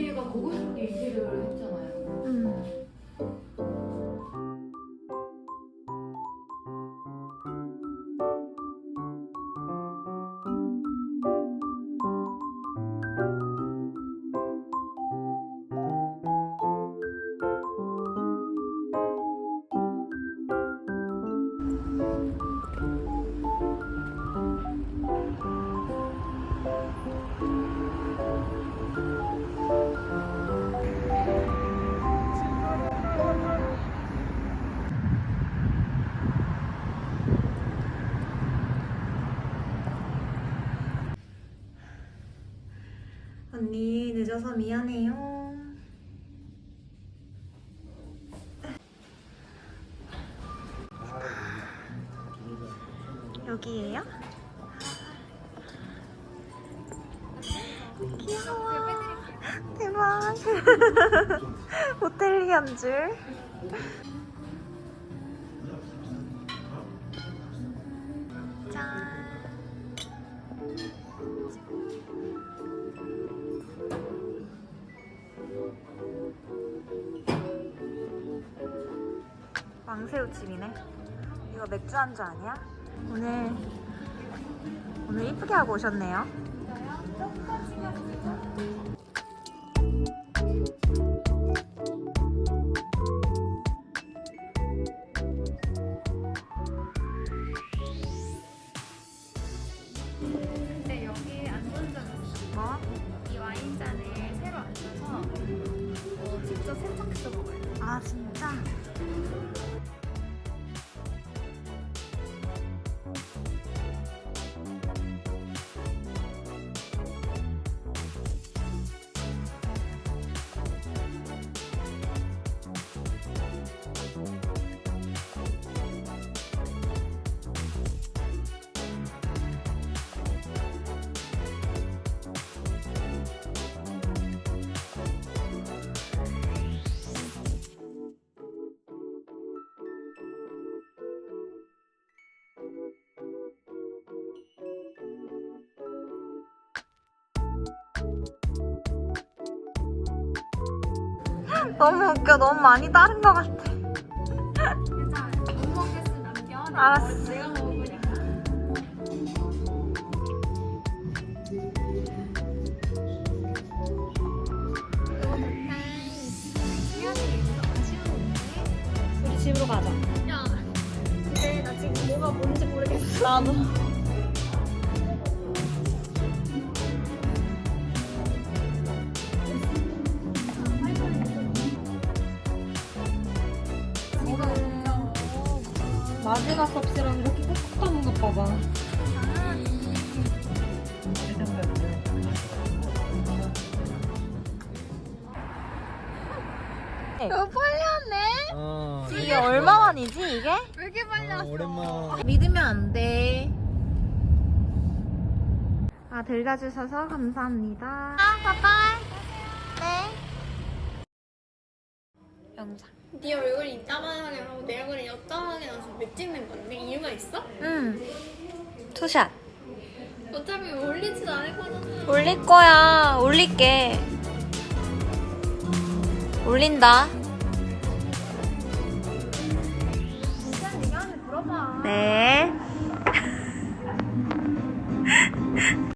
우리 언니가 고급 속에 인테리어를 했잖아요. 음. 늦어서 미안해요. 여기에요? 귀여워. 대박. 호텔리언 줄. 왕새우찜이네. 이거 맥주 안주 아니야? 오늘 오늘 이쁘게 하고 오셨네요. 근데 여기 안 좋은 점이 있어요. 뭐? 이 와인잔에 새로 안 써서 어, 직접 세척해서 먹어요. 아 진짜? 너무 웃겨. 너무 많이 따른 것 같아. 알았어. 우리 집으로 가자. 야, 근데 나 지금 뭐가 뭔지 모르겠어. 나도. 마지막 섭씨랑 이렇게 꾹꾹 담은 것 봐봐. 이거 빨리 왔네? 어, 이게 얼마 만이지 이게? 왜 이렇게 빨리 어, 왔어? 오랜만 믿으면 안 돼. 아, 들려주셔서 감사합니다. 아, 바이바이. 네. 영상. 네 얼굴이 이따만하게 나오고 내 얼굴이 여따만하게 나와서 왜 찍는 건데? 이유가 있어? 응. 투샷. 어차피 올리지도 않을 거잖아. 올릴 거야. 올릴게. 올린다. 물어봐. 네.